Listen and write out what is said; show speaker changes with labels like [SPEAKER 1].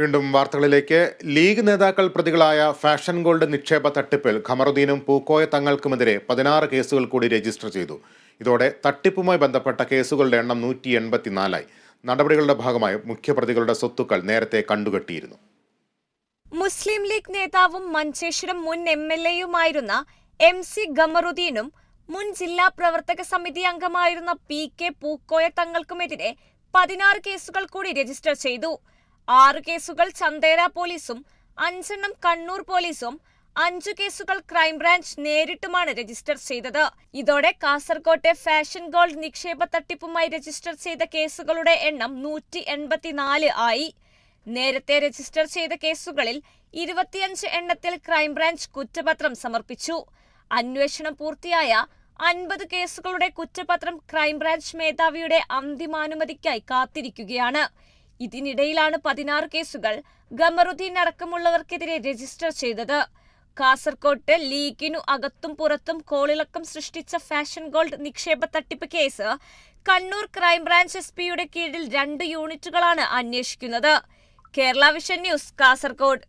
[SPEAKER 1] വീണ്ടും വാർത്തകളിലേക്ക്. ലീഗ് നേതാക്കൾ പ്രതികളായ ഫാഷൻ ഗോൾഡ് നിക്ഷേപ തട്ടിപ്പിൽ ഖമറുദ്ദീനും പൂക്കോയ തങ്ങൾക്കുമെതിരെ പതിനാറ് കേസുകൾ കൂടി രജിസ്റ്റർ ചെയ്തു. ഇതോടെ തട്ടിപ്പുമായി ബന്ധപ്പെട്ട കേസുകളുടെ എണ്ണം നൂറ്റി എൺപത്തിനാലായി. നടപടികളുടെ ഭാഗമായി മുഖ്യപ്രതികളുടെ സ്വത്തുക്കൾ നേരത്തെ കണ്ടുകെട്ടിയിരുന്നു.
[SPEAKER 2] മുസ്ലിം ലീഗ് നേതാവും മഞ്ചേശ്വരം മുൻ എം എൽ എയുമായിരുന്ന എം സി ഖമറുദ്ദീനും മുൻ ജില്ലാ പ്രവർത്തക സമിതി അംഗമായിരുന്ന പി കെ പൂക്കോയ തങ്ങൾക്കുമെതിരെ പതിനാറ് കേസുകൾ കൂടി രജിസ്റ്റർ ചെയ്തു. ആറ് കേസുകൾ ചന്തേര പോലീസും അഞ്ചെണ്ണം കണ്ണൂർ പോലീസും അഞ്ചു കേസുകൾ ക്രൈംബ്രാഞ്ച് നേരിട്ടുമാണ് രജിസ്റ്റർ ചെയ്തത്. ഇതോടെ കാസർകോട്ടെ ഫാഷൻ ഗോൾഡ് നിക്ഷേപ തട്ടിപ്പുമായി രജിസ്റ്റർ ചെയ്ത കേസുകളുടെ എണ്ണം നൂറ്റി എൺപത്തിനാല് ആയി. നേരത്തെ രജിസ്റ്റർ ചെയ്ത കേസുകളിൽ ഇരുപത്തിയഞ്ച് എണ്ണത്തിൽ ക്രൈംബ്രാഞ്ച് കുറ്റപത്രം സമർപ്പിച്ചു. അന്വേഷണം പൂർത്തിയായ അൻപത് കേസുകളുടെ കുറ്റപത്രം ക്രൈംബ്രാഞ്ച് മേധാവിയുടെ അന്തിമാനുമതിക്കായി കാത്തിരിക്കുകയാണ്. ഇതിനിടയിലാണ് പതിനാറ് കേസുകൾ ഖമറുദ്ദീൻ അടക്കമുള്ളവർക്കെതിരെ രജിസ്റ്റർ ചെയ്തത്. കാസർകോട്ട് ലീഗിനു അകത്തും പുറത്തും കോളിളക്കം സൃഷ്ടിച്ച ഫാഷൻ ഗോൾഡ് നിക്ഷേപ തട്ടിപ്പ് കേസ് കണ്ണൂർ ക്രൈംബ്രാഞ്ച് എസ് പിയുടെ കീഴിൽ രണ്ട് യൂണിറ്റുകളാണ് അന്വേഷിക്കുന്നത്. Kerala vision news Kasaragod.